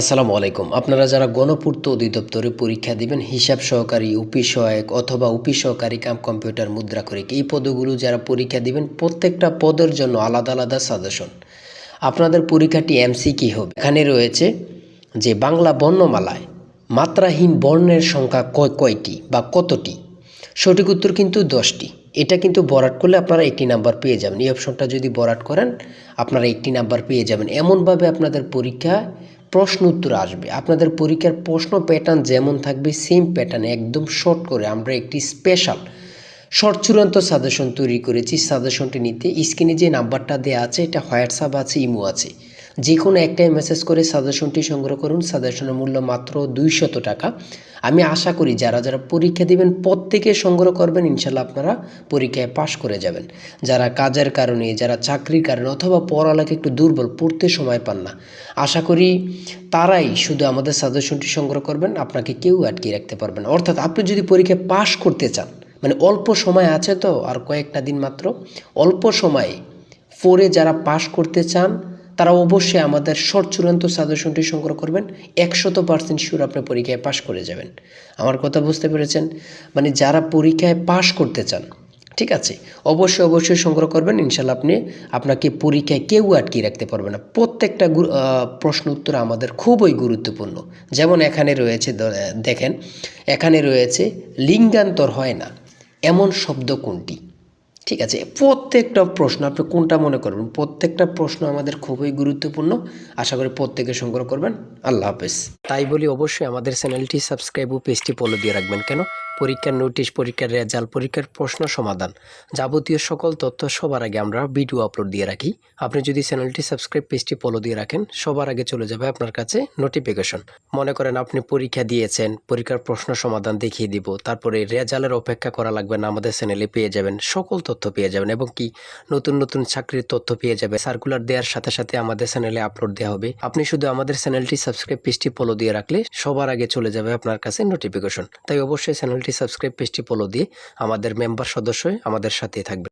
আসসালামু আলাইকুম। আপনারা যারা গণপূর্ত অধিদপ্তরে পরীক্ষা দিবেন, হিসাব সহকারী, উপি সহায়ক অথবা উপি সহকারী কাম কম্পিউটার মুদ্রাক্ষরিক এই পদগুলো যারা পরীক্ষা দিবেন, প্রত্যেকটা পদের জন্য আলাদা আলাদা সাজেশন। আপনাদের পরীক্ষাটি এমসি কি হবে। এখানে রয়েছে যে বাংলা বর্ণমালায় মাত্রাহীন বর্ণের সংখ্যা কয়, কয়টি বা কতটি? সঠিক উত্তর কিন্তু দশটি। এটা কিন্তু বরাট করলে আপনারা একটি নাম্বার পেয়ে যাবেন। এই অপশনটা যদি বরাট করেন, আপনারা একটি নাম্বার পেয়ে যাবেন। এমনভাবে আপনাদের পরীক্ষায় প্রশ্ন উত্তর আসবে। আপনাদের পরীক্ষার প্রশ্ন প্যাটার্ন যেমন থাকবে সেম প্যাটার্ন একদম শর্ট করে আমরা একটি স্পেশাল শর্ট চূড়ান্ত সাজেশন তৈরি করেছি। সাজেশনটি নিতে স্ক্রিনে যে নাম্বারটা দেওয়া আছে, এটা হোয়াটসঅ্যাপ আছে, ইমো আছে। যে কোনো একটাই মেসেজ করে সাজেশনটি সংগ্রহ করুন। সাজেশনের মূল্য মাত্র দুইশত টাকা। আমি আশা করি যারা যারা পরীক্ষা দিবেন, প্রত্যেকে সংগ্রহ করবেন। ইনশাল্লাহ আপনারা পরীক্ষায় পাশ করে যাবেন। যারা কাজের কারণে, যারা চাকরির কারণে অথবা পড়ালেখা একটু দুর্বল, পড়তে সময় পান না, আশা করি তারাই শুধু আমাদের সাজেশনটি সংগ্রহ করবেন। আপনাকে কেউ আটকে রাখতে পারবেন অর্থাৎ আপনি যদি পরীক্ষায় পাশ করতে চান মানে অল্প সময় আছে তো, আর কয়েকটা দিন মাত্র, অল্প সময়ে ফোরে যারা পাশ করতে চান তারা অবশ্যই আমাদের শর্ট চূড়ান্ত সাজেশনটি সংগ্রহ করবেন। একশত পার্সেন্ট শিওর আপনি পরীক্ষায় পাশ করে যাবেন। আমার কথা বুঝতে পেরেছেন? মানে যারা পরীক্ষায় পাশ করতে চান, ঠিক আছে? অবশ্যই অবশ্যই সংগ্রহ করবেন। ইনশাল্লাহ আপনি আপনাকে পরীক্ষায় কেউ আটকে রাখতে পারবে না। প্রত্যেকটা প্রশ্ন উত্তর আমাদের খুবই গুরুত্বপূর্ণ। যেমন এখানে রয়েছে দেখেন, এখানে রয়েছে, লিঙ্গান্তর হয় না। এমন শব্দ কোনটি? ঠিক আছে, প্রত্যেকটা প্রশ্ন, আপনি কোনটা মনে করবেন? প্রত্যেকটা প্রশ্ন আমাদের খুবই গুরুত্বপূর্ণ। আশা করি প্রত্যেকে সংগ্রহ করবেন। আল্লাহ হাফেজ। তাই বলি অবশ্যই আমাদের চ্যানেলটি সাবস্ক্রাইব ও পেজটি ফলো দিয়ে রাখবেন। কেন? পরীক্ষার নোটিশ পরীক্ষার রেজাল্ট পরীক্ষার প্রশ্ন সমাধান যাবতীয় সকল তথ্য সবার আগে আমরা ভিডিও আপলোড দিয়ে রাখি। আপনি যদি চ্যানেলটি সাবস্ক্রাইব পেজটি ফলো দিয়ে রাখেন, সবার আগে চলে যাবে আপনার কাছে নোটিফিকেশন মনে করেন আপনি পরীক্ষা দিয়েছেন, পরীক্ষার প্রশ্ন সমাধান দেখিয়ে দিব, তারপরে রেজাল্টের অপেক্ষা করা লাগবে না, আমাদের চ্যানেলে পেয়ে যাবেন সকল তথ্য পেয়ে যাবেন এবং কি নতুন নতুন চাকরির তথ্য পেয়ে যাবে সার্কুলার দেওয়ার সাথে সাথে আমাদের চ্যানেলে আপলোড দেওয়া হবে। আপনি শুধু আমাদের চ্যানেলটি সাবস্ক্রাইব পেজটি ফলো দিয়ে রাখলে সবার আগে চলে যাবে আপনার কাছে নোটিফিকেশন তাই অবশ্যই চ্যানেলটি সাবস্ক্রাইব পেজটি ফলো দিয়ে আমাদের মেম্বার সদস্য আমাদের সাথে থাকবে।